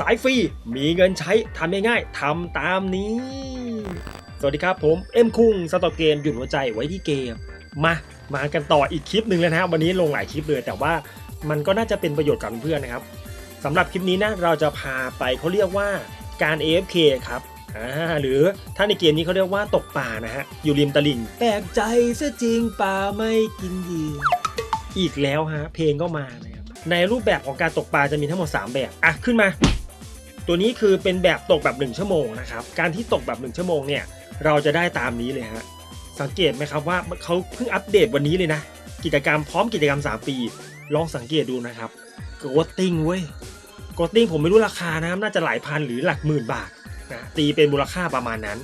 สายฟรี มีเงินใช้ทำง่ายๆทำตามนี้ สวัสดีครับผม เอ็มคุงสตอเกมหยุดหัวใจไว้ที่เกม มา มากันต่ออีกคลิปหนึ่งแล้วนะครับวันนี้ลงหลายคลิปเลย แต่ว่ามันก็น่าจะเป็นประโยชน์กับเพื่อนนะครับสำหรับคลิปนี้นะเราจะพาไปเขาเรียกว่าการ AFK ครับหรือถ้าในเกมนี้เขาเรียกว่าตกปลานะฮะอยู่ริมตลิ่งแปลกใจซะจริงปลาไม่กินเหยื่ออีกแล้วฮะเพลงก็มานะครับในรูปแบบของการตกปลาจะมีทั้งหมด 3 แบบ อะ ขึ้นมา ตัวนี้คือเป็นแบบตกแบบ 1 ชั่วโมงนะครับ การที่ตกแบบ 1 ชั่วโมงเนี่ย เราจะได้ตามนี้เลยฮะ สังเกตไหมครับว่าเขาเพิ่งอัปเดตวันนี้เลยนะ กิจกรรมพร้อมกิจกรรม 3 ปี ลองสังเกตดูนะครับโกดติ้งเว้ยโกดติ้งผมไม่รู้ราคานะครับ น่าจะหลายพันหรือหลักหมื่นบาทนะตีเป็นมูลค่าประมาณนั้น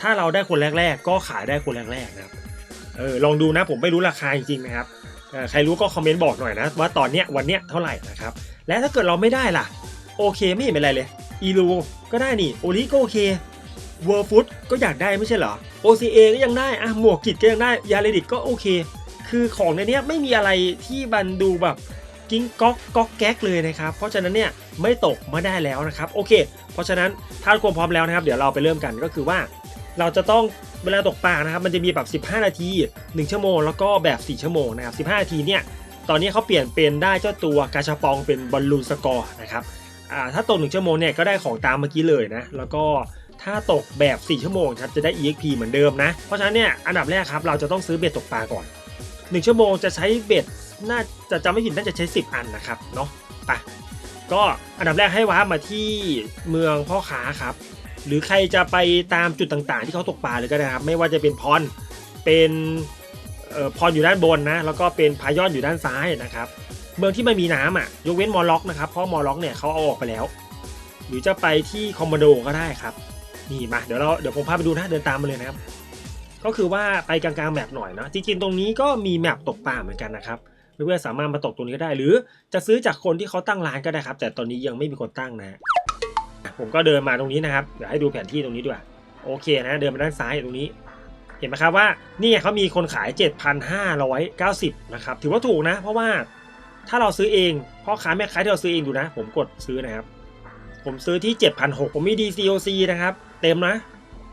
ถ้าเราได้คนแรก ๆ ก็ขายได้คนแรกๆนะครับเออลองดูนะผมไม่รู้ราคาจริงๆนะครับใครรู้ก็คอมเมนต์บอกหน่อยนะว่าตอนเนี้ยวันเนี้ยเท่าไหร่นะครับ และถ้าเกิดเราไม่ได้ล่ะ โอเคไม่เห็นเป็นไรเลยอีลูก็ได้นี่โอลิก็โอเคเวอร์ฟุตก็อยากได้ไม่ใช่เหรอ OCA ก็ยังได้อะหมวกกิจก็ยังได้ยาเลดิตก็โอเค คือของในนี้ไม่มีอะไรที่บันดูแบบกิ้งก๊อกก๊อกแก๊กเลยนะครับ เพราะฉะนั้นเนี่ยไม่ตกไมาได้แล้วนะครับโอเค เพราะฉะนั้นถ้าทุกคนพร้อมแล้วนะครับ เดี๋ยวเราไปเริ่มกันก็คือว่า เราจะต้องเวลาตกปลานะครับ มันจะมีแบบ 15 นาที 1 ชั่วโมง แล้วก็แบบ 4 ชั่วโมงนะครับ 15 นาทีเนี่ยตอนนี้เขาเปลี่ยนเป็นได้เจ้าตัวกาชาปองเป็นบอลลูนสกอร์นะครับ ถ้าตก1ชั่วโมงเนี่ยก็ได้ของตามเมื่อกี้เลยนะ แล้วก็ถ้าตกแบบ 4 ชั่วโมงครับจะได้ EXP เหมือนเดิมนะ เพราะฉะนั้นเนี่ยอันดับแรกครับเราจะต้องซื้อเบ็ดตกปลาก่อน 1 ชั่วโมงจะใช้เบ็ดน่าจะจำไม่ผิดน่าจะใช้ 10 อันนะครับเนาะไปก็อันดับแรกให้ว้าร์ปมาที่เมืองพ่อค้าครับ หรือใครจะไปตามจุดต่างๆ ที่เขาตกปลาเลยก็ได้ครับ ไม่ว่าจะเป็นพรเป็น พรอยู่ด้านบนนะแล้วก็เป็นพายอนอยู่ด้านซ้ายนะครับ เมืองที่ไม่มีน้ำอะยกเว้นมอลล็อกนะครับเพราะมอลล็อกเนี่ยเขาเอาออกไปแล้ว หรือจะไปที่คอมโมโดก็ได้ครับนี่มาเดี๋ยวเราเดี๋ยวผมพาไปดูนะเดินตามมาเลยนะครับ ก็คือว่าไปกลางๆแมปหน่อยเนาะจริงๆตรงนี้ก็มีแมปตกปลาเหมือนกันนะครับเพื่อนๆสามารถมาตกตรงนี้ก็ได้ หรือจะซื้อจากคนที่เขาตั้งร้านก็ได้ครับ แต่ตอนนี้ยังไม่มีคนตั้งนะผมก็เดินมาตรงนี้นะครับเดี๋ยวให้ดูแผนที่ตรงนี้ด้วยโอเคนะ เดินมาด้านซ้ายตรงนี้ ห็นไหมครับว่านี่เขามีคนขาย 7,590นะครับถือว่าถูกนะ เพราะว่าถ้าเราซื้อเองพ่อค้าแม่ค้าที่เราซื้อเองดูนะ ผมกดซื้อนะครับ ผมซื้อที่ 7,600ผมมี DCOC นะครับ เต็มนะ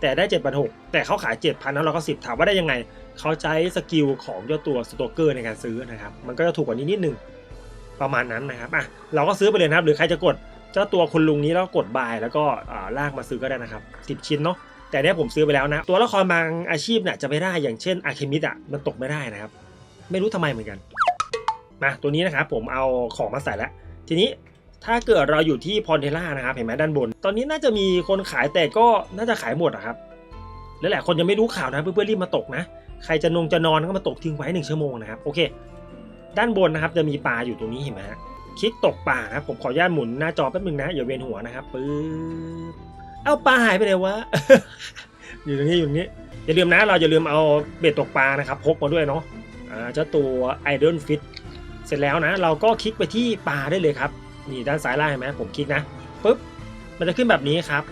แต่ได้ 7,600แต่เขาขาย 7,000แล้วเราก็10ถามว่าได้ยังไง เขาใช้สกิลของเจ้าตัวสโตเกอร์ในการซื้อนะครับ มันก็จะถูกกว่านี้นิดนึงประมาณนั้นนะครับอะเราก็ซื้อไปเลยนะครับ หรือใครจะกดเจ้าตัวคุณลุงนี้แล้วกดบายแล้วก็อ่าลากมาซื้อก็ได้นะครับ 10 ชิ้นเนาะ แต่เนี้ยผมซื้อไปแล้วนะ ตัวละครบางอาชีพเนี่ยจะไม่ได้อย่างเช่นอาเคมิดอะมันตกไม่ได้นะครับ ไม่รู้ทำไมเหมือนกันมาตัวนี้นะครับผมเอาของมาใส่แล้วทีนี้ถ้าเกิดเราอยู่ที่พอนเทล่านะครับเห็นไหมด้านบน ตอนนี้น่าจะมีคนขายแต่ก็น่าจะขายหมดอะครับและหลายคนยังไม่รู้ข่าวนะเพื่อนๆรีบมาตกนะ ใครจะนงจะนอนก็มาตกทิ้งไว้หนึ่งชั่วโมงนะครับโอเค ด้านบนนะครับจะมีปลาอยู่ตรงนี้เห็นไหมฮะคลิกตกปลานะครับผมขออนุญาตหมุนหน้าจอแป๊บนึงนะอย่าเวียนหัวนะครับปึ๊บ เอาปลาหายไปเลยวะ อยู่ตรงนี้อยู่ตรงนี้ อย่าลืมนะเราอย่าลืมเอาเบ็ดตกปลานะครับพกมาด้วยเนาะอ่าเจ้าตัวไอเดนฟิตเสร็จแล้วนะ เราก็คลิกไปที่ปลาได้เลยครับนี่ด้านซ้ายล่างเห็นไหมผมคลิกนะปุ๊บมันจะขึ้นแบบนี้ครับ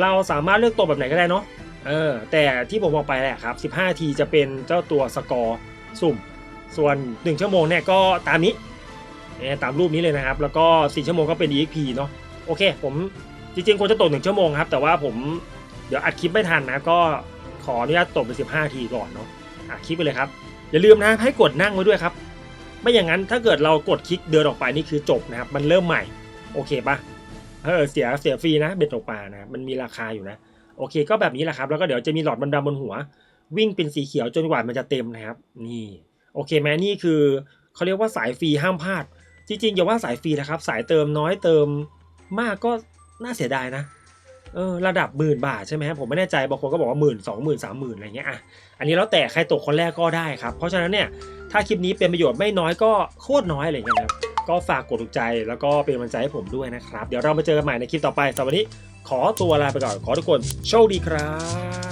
เราสามารถเลือกตัวแบบไหนก็ได้เนาะเออแต่ที่ผมบอกไปแหละครับ 15 ทีจะเป็นเจ้าตัวสกอร์สุ่ม ส่วน 1 ชั่วโมงเนี่ยก็ตามนี้เนี่ยตามรูปนี้เลยนะครับ แล้วก็ 4 ชั่วโมงก็เป็น EXP เนาะโอเค ผม จริงๆควรจะตก1ชั่วโมงครับ แต่ว่าผมเดี๋ยวอัดคลิปไม่ทันนะก็ขออนุญาตตกเป็น15ทีก่อนเนาะอะคลิปไปเลยครับ อย่าลืมนะให้กดนั่งไว้ด้วยครับ ไม่อย่างนั้นถ้าเกิดเรากดคลิกเดินออกไปนี่คือจบนะครับ มันเริ่มใหม่ โอเคปะเออเสียเสียฟรีนะเบ็ดตกปลานะมันมีราคาอยู่นะโอเคก็แบบนี้แหละครับ แล้วก็เดี๋ยวจะมีหลอดดำๆบนหัว วิ่งเป็นสีเขียวจนกว่ามันจะเต็มนะครับ นี่โอเคไหมนี่คือเขาเรียกว่าสายฟรีห้ามพลาด จริงๆอย่าว่าสายฟรีนะครับ สายเติมน้อยเติมมากก็ น่าเสียดายนะเออระดับหมื่นบาทใช่ไหมผมไม่แน่ใจบางคนก็บอกว่าหมื่นสองหมื่นสามหมื่นอะไรเงี้ยอะอันนี้แล้วแต่ใครตกคนแรกก็ได้ครับ เพราะฉะนั้นเนี่ยถ้าคลิปนี้เป็นประโยชน์ไม่น้อยก็โคตรน้อยอะไรเงี้ยครับก็ฝากกดถูกใจแล้วก็เป็นกำลังใจให้ผมด้วยนะครับ เดี๋ยวเรามาเจอกันใหม่ในคลิปต่อไปสำหรับวันนี้ขอตัวลาไปก่อนขอทุกคนโชคดีครับ